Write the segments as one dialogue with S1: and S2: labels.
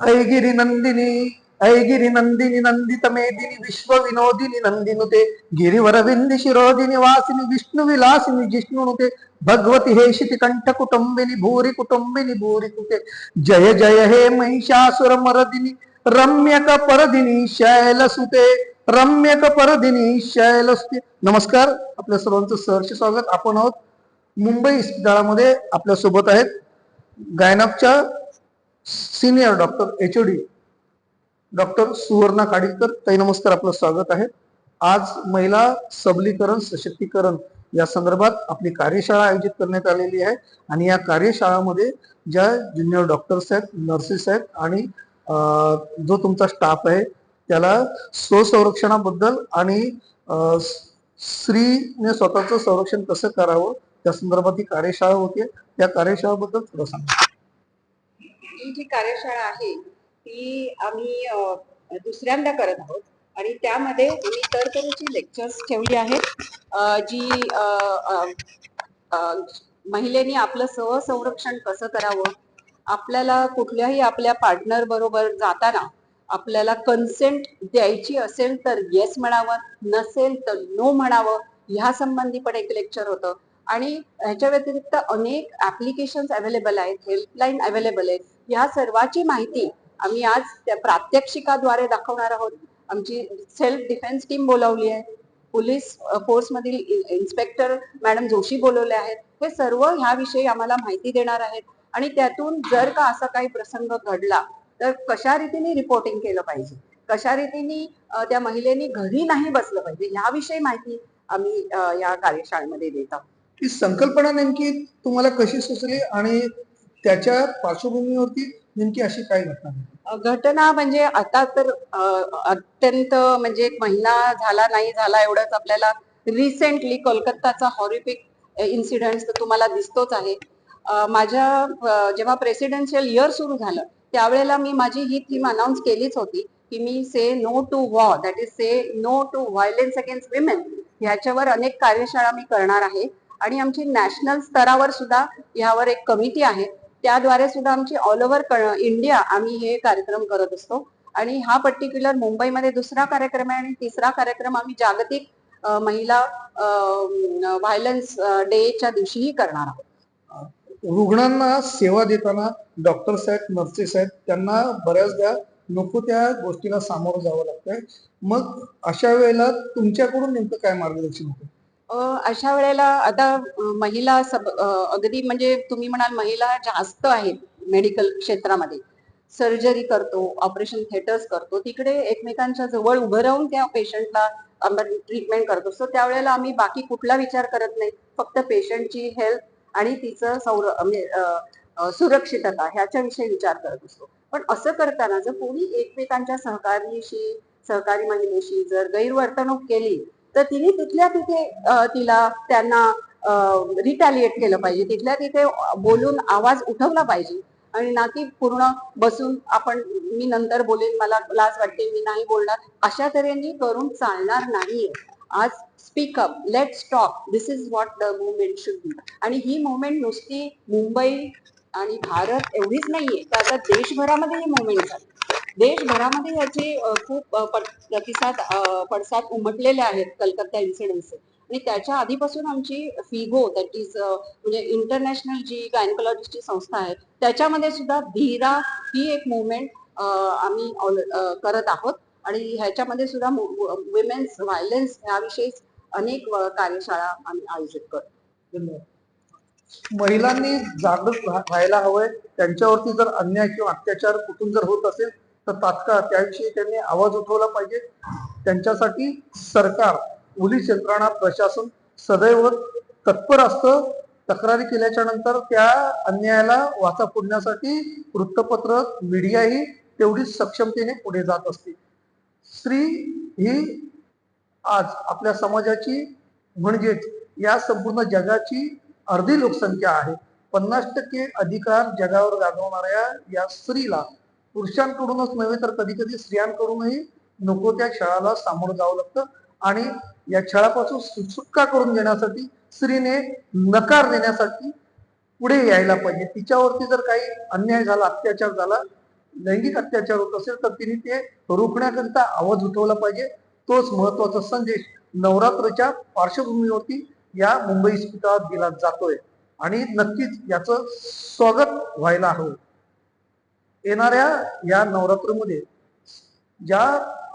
S1: ऐगिरी नंदिनी ऐगिरी नंदिनी नंदित मेदिनी विश्व विनोदिनी नंदिनुते गिरिवर विंदी शिरोदिनी वासिनी विष्णू विलासिनी जिष्णुनुते भगवती हे शिति कंठ कुटुंबिनी भूरी कुटुंबिनी भूरी कुटे जय जय हे महिषासुर मरदिनी रम्यक परदिनी शैलसुते रम्यक परदिनी शैलसुते। नमस्कार आपल्या सर्वांचं सहर्ष स्वागत. आपण आहोत मुंबई इस्पितळामध्ये आपल्यासोबत आहेत गायनकच्या senior doctor H O D doctor Suvarna Kadikar ताई नमस्कार आपलं स्वागत आहे. आज महिला सबलीकरण सशक्तीकरण या संदर्भात आपली कार्यशाळा आयोजित करण्यात आलेली आहे आणि या कार्यशाळामध्ये ज्या ज्युनियर डॉक्टर्स आहेत नर्सेस आहेत आणि जो तुमचा स्टाफ आहे त्याला स्वसंरक्षणाबद्दल आणि स्त्रीने स्वतःचं संरक्षण कसं करावं त्या संदर्भात ही कार्यशाळा होती. त्या कार्यशाळेबद्दल थोडं सांगा.
S2: ही जी कार्यशाळा आहे ती आम्ही दुसऱ्यांदा करत आहोत. आणि त्यामध्ये आम्ही तरतरीची लेक्चर्स ठेवली आहेत. जी अ, महिलेनी आपलं स्वसंरक्षण कसं करावं? आपल्याला कुठल्याही आपल्या पार्टनर बरोबर जाताना आपल्याला कन्सेंट द्यायची असेल तर येस म्हणावं नसेल तर नो म्हणावं ह्या संबंधी पण एक लेक्चर होतं. आणि ह्याच्या व्यतिरिक्त अनेक ऍप्लिकेशन अवेलेबल आहेत हेल्पलाईन अवेलेबल आहेत. ह्या सर्वाची माहिती आम्ही आज त्या प्रात्यक्षिकाद्वारे दाखवणार आहोत. आमची सेल्फ डिफेन्स टीम बोलावली आहे. पोलीस फोर्समधील इन्स्पेक्टर मॅडम जोशी बोलवले आहेत. हे सर्व ह्याविषयी आम्हाला माहिती देणार आहेत. आणि त्यातून जर का असा काही प्रसंग घडला तर कशा रीतीने रिपोर्टिंग केलं पाहिजे? कशा रीतीने त्या महिलेनी घरी नाही बसलं पाहिजे? ह्याविषयी माहिती आम्ही या कार्यशाळेमध्ये देत आहोत.
S1: ती संकल्पना नेमकी तुम्हाला कशी सुचली आणि त्याच्या पार्श्वभूमीवरती नेमकी अशी काय घटना
S2: घटना म्हणजे आता तर अत्यंत म्हणजे एक महिना झाला नाही झाला एवढंच आपल्याला रिसेंटली कोलकाताचा हॉरिफिक इन्सिडेंट तुम्हाला दिसतोच आहे. माझ्या जेव्हा प्रेसिडेन्शियल इयर सुरू झालं त्यावेळेला मी माझी ही थीम अनाऊन्स केलीच होती की मी say no to war that is say no to violence against women ह्याच्यावर अनेक कार्यशाळा मी करणार आहे. आणि आमची नॅशनल स्तरावर सुद्धा यावर एक कमिटी आहे. त्याद्वारे सुद्धा आमची ऑल ओव्हर इंडिया आम्ही हे कार्यक्रम करत असतो. आणि हा पर्टिक्युलर मुंबईमध्ये दुसरा कार्यक्रम आहे आणि तिसरा कार्यक्रम आम्ही जागतिक महिला व्हायलन्स डेच्या दिवशीही करणार आहोत.
S1: रुग्णांना सेवा देताना डॉक्टर्स आहेत नर्सेस आहेत त्यांना बऱ्याचदा नको त्या गोष्टीला सामोरं जावं लागतंय. मग अशा वेळेला तुमच्याकडून नेमकं काय मार्गदर्शन होतं?
S2: अशा वेळेला आता महिला सब अगदी म्हणजे तुम्ही म्हणाल महिला जास्त आहेत मेडिकल क्षेत्रामध्ये. सर्जरी करतो ऑपरेशन थिएटर्स करतो तिकडे एकमेकांच्या जवळ उभं राहून त्या पेशंटला आपण ट्रीटमेंट करतो. असतो त्यावेळेला आम्ही बाकी कुठला विचार करत नाही. फक्त पेशंटची हेल्थ आणि तिचं सौर म्हणजे सुरक्षितता ह्याच्याविषयी विचार करत असतो. पण असं करताना जर कोणी एकमेकांच्या सहकारीशी सहकारी महिलेशी जर गैरवर्तणूक केली तर तिने तिथल्या तिथे तिला त्यांना रिटॅलिएट केलं पाहिजे. तिथल्या तिथे बोलून आवाज उठवला पाहिजे. आणि ना की पूर्ण बसून आपण मी नंतर बोलेन मला लाज वाटते मी नाही बोलणार. अशा तऱ्हेने करून चालणार नाहीये. आज speak up let stop this is what the movement should be आणि ही मुवमेंट नुसती मुंबई आणि भारत एवढीच नाहीये. तर आता देशभरामध्ये ही मुवमेंट झाली देशभरामध्ये याचे खूप प्रतिसाद पडसाद उमटलेले आहेत कलकत्ता इन्सिडेंटचे आणि त्याच्या आधीपासून आमची फिगो दॅट इज म्हणजे इंटरनॅशनल जी गायनकॉलॉजिस्टची संस्था आहे त्याच्यामध्ये सुद्धा धीरा ही एक मुवमेंट आम्ही करत आहोत. आणि ह्याच्यामध्ये सुद्धा वुमेन्स व्हायलन्स ह्याविषयी अनेक कार्यशाळा आम्ही आयोजित करतो.
S1: महिलांनी जागृत व्हायला राहायला हवंय. त्यांच्यावरती जर अन्याय किंवा अत्याचार कुठून जर होत असेल तर तात्काळ त्याविषयी त्यांनी आवाज उठवला पाहिजे. त्यांच्यासाठी सरकार पोलीस यंत्रणा प्रशासन सदैव तत्पर असतं. तक्रारी केल्याच्यानंतर त्या अन्यायाला वाचा फोडण्यासाठी वृत्तपत्र मीडियाही तेवढीच सक्षमतेने पुढे जात असते. स्त्री ही आज आपल्या समाजाची म्हणजेच या संपूर्ण जगाची अर्धी लोकसंख्या आहे. पन्नास टक्के अधिकार जगावर गाजवणाऱ्या या स्त्रीला पुरुषांकडूनच नव्हे तर कधी कधी स्त्रियांकडूनही नको त्या छळाला सामोरं जावं लागतं. आणि या छळापासून सुटका करून घेण्यासाठी स्त्रीने नकार देण्यासाठी पुढे यायला पाहिजे. तिच्यावरती जर काही अन्याय झाला अत्याचार झाला लैंगिक अत्याचार होत असेल तर तिने ते रोखण्याकरिता आवाज उठवला पाहिजे. तोच महत्त्वाचा संदेश नवरात्रच्या पार्श्वभूमीवरती या मुंबई इस्पितळात दिला जातोय. आणि नक्कीच याचं स्वागत व्हायला हवं. येणाऱ्या या नवरात्रमध्ये ज्या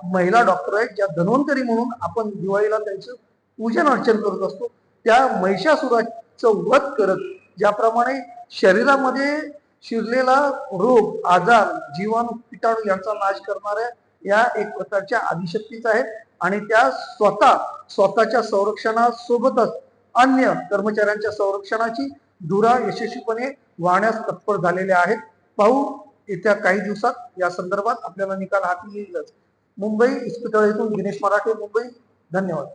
S1: महिला डॉक्टर आहेत ज्या धन्वंतरी म्हणून आपण दिवाळीला त्यांचं पूजन अर्चन करत असतो त्या महिषासुराचं वध करत ज्याप्रमाणे शरीरामध्ये शिरलेला रोग आजार जीवाणू किटाणू यांचा नाश करणाऱ्या या एक प्रकारच्या आदिशक्तीच आहेत आणि त्या स्वतः स्वतःच्या संरक्षणासोबतच अन्य कर्मचाऱ्यांच्या संरक्षणाची धुरा यशस्वीपणे वाहण्यास तत्पर झालेल्या आहेत. पाहू येत्या काही दिवसात या संदर्भात आपल्याला निकाल हाती येईलच. मुंबई इस्पितळ येथून दिनेश मराठे मुंबई. धन्यवाद.